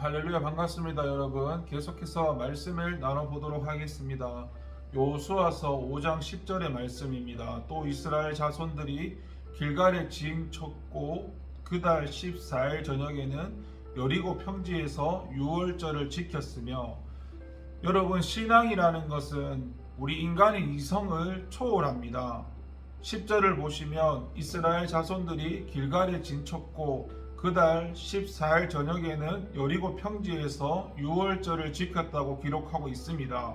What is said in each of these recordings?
할렐루야 반갑습니다 여러분. 계속해서 말씀을 나눠보도록 하겠습니다. 요수아서 5장 10절의 말씀입니다. 또 이스라엘 자손들이 길갈에 진 쳤고 그달 14일 저녁에는 여리고 평지에서 유월절을 지켰으며 여러분 신앙이라는 것은 우리 인간의 이성을 초월합니다. 10절을 보시면 이스라엘 자손들이 길갈에 진쳤고 그달 14일 저녁에는 여리고 평지에서 유월절을 지켰다고 기록하고 있습니다.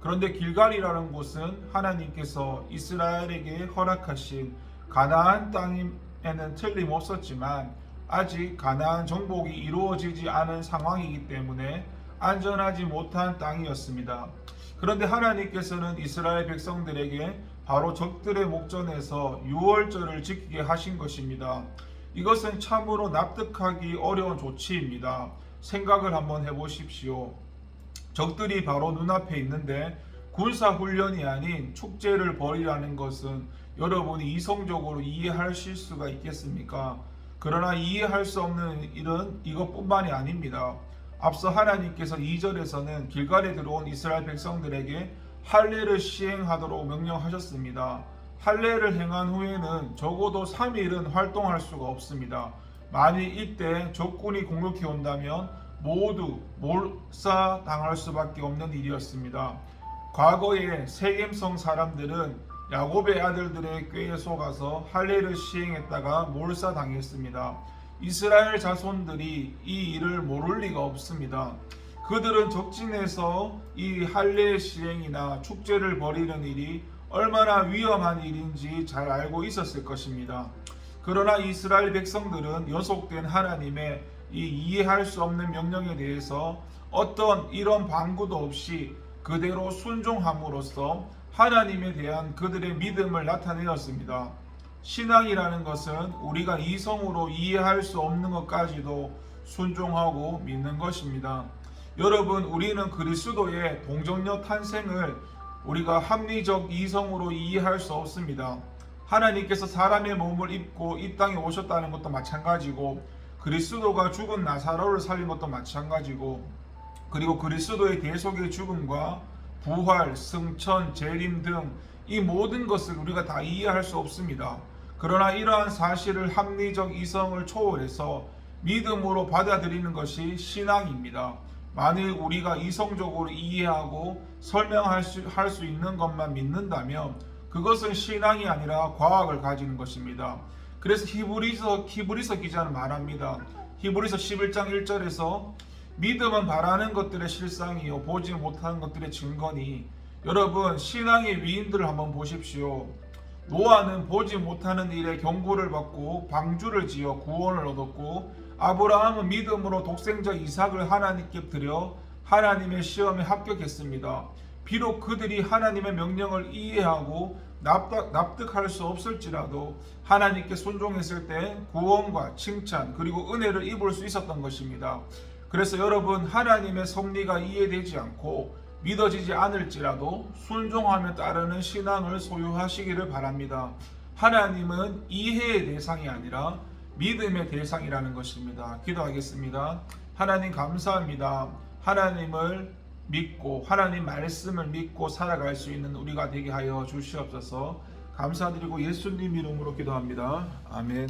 그런데 길갈이라는 곳은 하나님께서 이스라엘에게 허락하신 가나안 땅에는 틀림없었지만 아직 가나안 정복이 이루어지지 않은 상황이기 때문에 안전하지 못한 땅이었습니다. 그런데 하나님께서는 이스라엘 백성들에게 바로 적들의 목전에서 유월절을 지키게 하신 것입니다. 이것은 참으로 납득하기 어려운 조치입니다. 생각을 한번 해보십시오. 적들이 바로 눈앞에 있는데 군사 훈련이 아닌 축제를 벌이라는 것은 여러분이 이성적으로 이해하실 수가 있겠습니까? 그러나 이해할 수 없는 일은 이것뿐만이 아닙니다. 앞서 하나님께서 2절에서는 길갈에 들어온 이스라엘 백성들에게 할례를 시행하도록 명령하셨습니다. 할례를 행한 후에는 적어도 3일은 활동할 수가 없습니다. 만일 이때 적군이 공격해 온다면 모두 몰사당할 수밖에 없는 일이었습니다. 과거에 세겜성 사람들은 야곱의 아들들의 꾀에 속아서 할례를 시행했다가 몰사당했습니다. 이스라엘 자손들이 이 일을 모를 리가 없습니다. 그들은 적진에서 이 할례 시행이나 축제를 벌이는 일이 얼마나 위험한 일인지 잘 알고 있었을 것입니다. 그러나 이스라엘 백성들은 연속된 하나님의 이 이해할 수 없는 명령에 대해서 어떤 이런 방구도 없이 그대로 순종함으로써 하나님에 대한 그들의 믿음을 나타내었습니다. 신앙이라는 것은 우리가 이성으로 이해할 수 없는 것까지도 순종하고 믿는 것입니다. 여러분, 우리는 그리스도의 동정녀 탄생을 우리가 합리적 이성으로 이해할 수 없습니다. 하나님께서 사람의 몸을 입고 이 땅에 오셨다는 것도 마찬가지고 그리스도가 죽은 나사로를 살린 것도 마찬가지고 그리고 그리스도의 대속의 죽음과 부활, 승천, 재림 등 이 모든 것을 우리가 다 이해할 수 없습니다. 그러나 이러한 사실을 합리적 이성을 초월해서 믿음으로 받아들이는 것이 신앙입니다. 만일 우리가 이성적으로 이해하고 설명할 수, 할수 있는 것만 믿는다면 그것은 신앙이 아니라 과학을 가지는 것입니다. 그래서 히브리서 히브리서 기자는 말합니다. 히브리서 11장 1절에서 믿음은 바라는 것들의 실상이요 보지 못하는 것들의 증거니 여러분 신앙의 위인들을 한번 보십시오. 노아는 보지 못하는 일에 경고를 받고 방주를 지어 구원을 얻었고 아브라함은 믿음으로 독생자 이삭을 하나님께 드려 하나님의 시험에 합격했습니다. 비록 그들이 하나님의 명령을 이해하고 납득, 납득할 수 없을지라도 하나님께 순종했을 때 구원과 칭찬 그리고 은혜를 입을 수 있었던 것입니다. 그래서 여러분 하나님의 섭리가 이해되지 않고 믿어지지 않을지라도 순종하며 따르는 신앙을 소유하시기를 바랍니다. 하나님은 이해의 대상이 아니라 믿음의 대상이라는 것입니다. 기도하겠습니다. 하나님 감사합니다. 하나님을 믿고 하나님 말씀을 믿고 살아갈 수 있는 우리가 되게 하여 주시옵소서. 감사드리고 예수님 이름으로 기도합니다. 아멘.